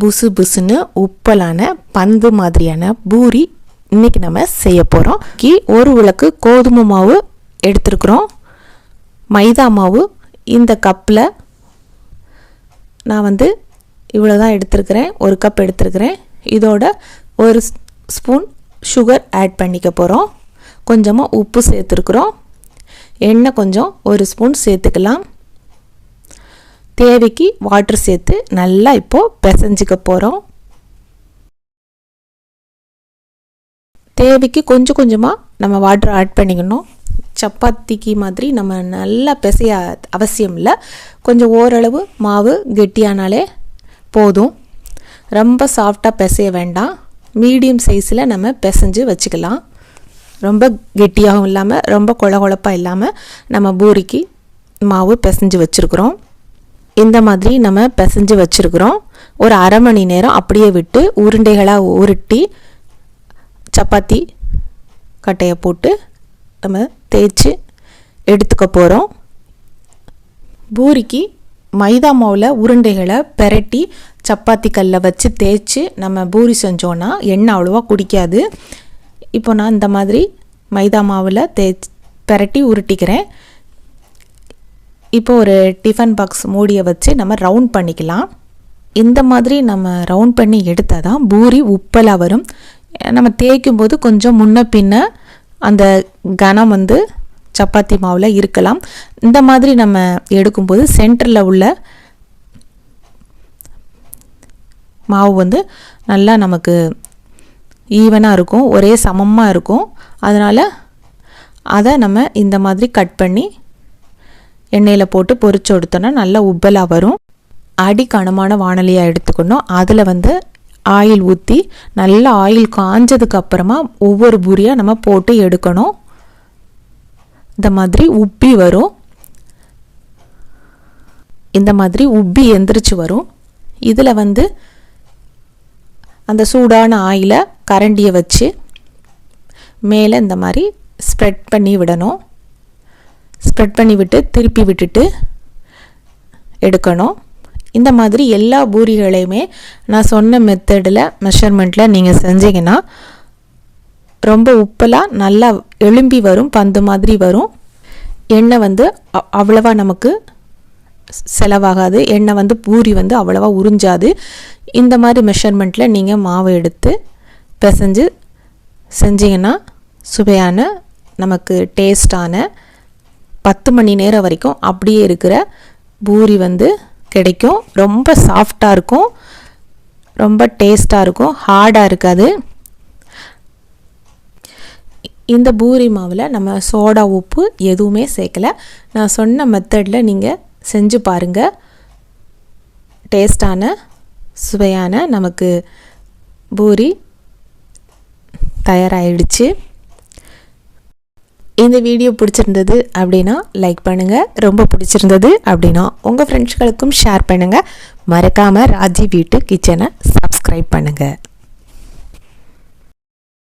புசு புசுன்னு உப்பலான பந்து மாதிரியான பூரி இன்றைக்கி நம்ம செய்ய போகிறோம் கி ஒரு விளக்கு கோதுமை மாவு எடுத்துருக்குறோம். மைதா மாவு இந்த கப்பில் நான் வந்து இவ்வளோ தான் எடுத்துருக்கிறேன். ஒரு கப் எடுத்துருக்கிறேன். இதோட ஒரு ஸ்பூன் சுகர் ஆட் பண்ணிக்க போகிறோம் கொஞ்சமாக உப்பு சேர்த்துருக்குறோம். எண்ணெய் கொஞ்சம் ஒரு ஸ்பூன் சேர்த்துக்கலாம். தேவைக்கு வாட்டர் சேர்த்து நல்லா இப்போது பிசைஞ்சிக்க போகிறோம் தேவைக்கு கொஞ்சம் கொஞ்சமாக நம்ம வாட்டர் ஆட் பண்ணிக்கணும். சப்பாத்திக்கு மாதிரி நம்ம நல்லா பிசைய அவசியம் இல்லை. கொஞ்சம் ஓரளவு மாவு கெட்டியானாலே போதும். ரொம்ப சாஃப்டாக பிசைய வேண்டாம். மீடியம் சைஸில் நம்ம பிசைஞ்சு வச்சுக்கலாம். ரொம்ப கெட்டியாகவும் இல்லாமல் ரொம்ப கொழ கொழப்பாக இல்லாமல் நம்ம பூரிக்கு மாவு பிசைஞ்சு வச்சுருக்குறோம். இந்த மாதிரி நம்ம பிசைஞ்சு வச்சுருக்குறோம். ஒரு அரை மணி நேரம் அப்படியே விட்டு உருண்டைகளாக உருட்டி சப்பாத்தி கட்டையை போட்டு நம்ம தேய்ச்சி எடுத்துக்க போகிறோம் பூரிக்கு மைதா மாவில் உருண்டைகளை பெரட்டி சப்பாத்தி கல்லை வச்சு தேய்ச்சி நம்ம பூரி செஞ்சோன்னா எண்ணெய் அவ்வளோவா குடிக்காது. இப்போ நான் இந்த மாதிரி மைதா மாவில் தேய்ச்சி பெரட்டி உருட்டிக்கிறேன். இப்போ ஒரு டிஃபன் பாக்ஸ் மூடியை வச்சு நம்ம ரவுண்ட் பண்ணிக்கலாம். இந்த மாதிரி நம்ம ரவுண்ட் பண்ணி எடுத்தால் தான் பூரி உப்பலாக வரும். நம்ம தேய்க்கும் போது கொஞ்சம் முன்ன பின்ன அந்த கனம் வந்து சப்பாத்தி மாவில் இருக்கலாம். இந்த மாதிரி நம்ம எடுக்கும்போது சென்டரில் உள்ள மாவு வந்து நல்லா நமக்கு ஈவனாக இருக்கும் ஒரே சமமாக இருக்கும். அதனால் அதை நம்ம இந்த மாதிரி கட் பண்ணி எண்ணெயில் போட்டு பொரிச்சு எடுத்தோன்னா நல்லா உப்பலாக வரும். அடி கனமான வானொலியாக எடுத்துக்கணும். அதில் வந்து ஆயில் ஊற்றி நல்லா ஆயில் காஞ்சதுக்கு அப்புறமா ஒவ்வொரு பூரியாக நம்ம போட்டு எடுக்கணும். இந்த மாதிரி உப்பி வரும். இந்த மாதிரி உப்பி எந்திரிச்சு வரும். இதில் வந்து அந்த சூடான ஆயிலை கரண்டியை வச்சு மேலே இந்த மாதிரி ஸ்ப்ரெட் பண்ணி விடணும். ஸ்ப்ரெட் பண்ணி விட்டு திருப்பி விட்டுட்டு எடுக்கணும். இந்த மாதிரி எல்லா பூரிகளையுமே நான் சொன்ன மெத்தடில் மெஷர்மெண்ட்டில் நீங்கள் செஞ்சீங்கன்னா ரொம்ப உப்பலாக நல்லா எலும்பி வரும் பந்து மாதிரி வரும். எண்ணெய் வந்து அவ்வளவா நமக்கு செலவாகாது. எண்ணெய் வந்து பூரி வந்து அவ்வளவா உறிஞ்சாது. இந்த மாதிரி மெஷர்மெண்ட்டில் நீங்கள் மாவு எடுத்து பிசைஞ்சு செஞ்சீங்கன்னா சுவையான நமக்கு டேஸ்டான பத்து மணி நேரம் வரைக்கும் அப்படியே இருக்கிற பூரி வந்து கிடைக்கும். ரொம்ப சாஃப்டாக இருக்கும். ரொம்ப டேஸ்ட்டாக இருக்கும். ஹார்டாக இருக்காது. இந்த பூரி மாவில் நம்ம சோடா உப்பு எதுவுமே சேர்க்கலை. நான் சொன்ன மெத்தடில் நீங்கள் செஞ்சு பாருங்கள் டேஸ்டான சுவையான நமக்கு பூரி தயாராகிடுச்சு இந்த வீடியோ பிடிச்சிருந்தது அப்படின்னா லைக் பண்ணுங்கள் ரொம்ப பிடிச்சிருந்தது அப்படின்னா உங்கள் ஃப்ரெண்ட்ஸ்களுக்கும் ஷேர் பண்ணுங்கள் மறக்காமல் ராஜி வீட்டு கிச்சனை சப்ஸ்கிரைப் பண்ணுங்கள்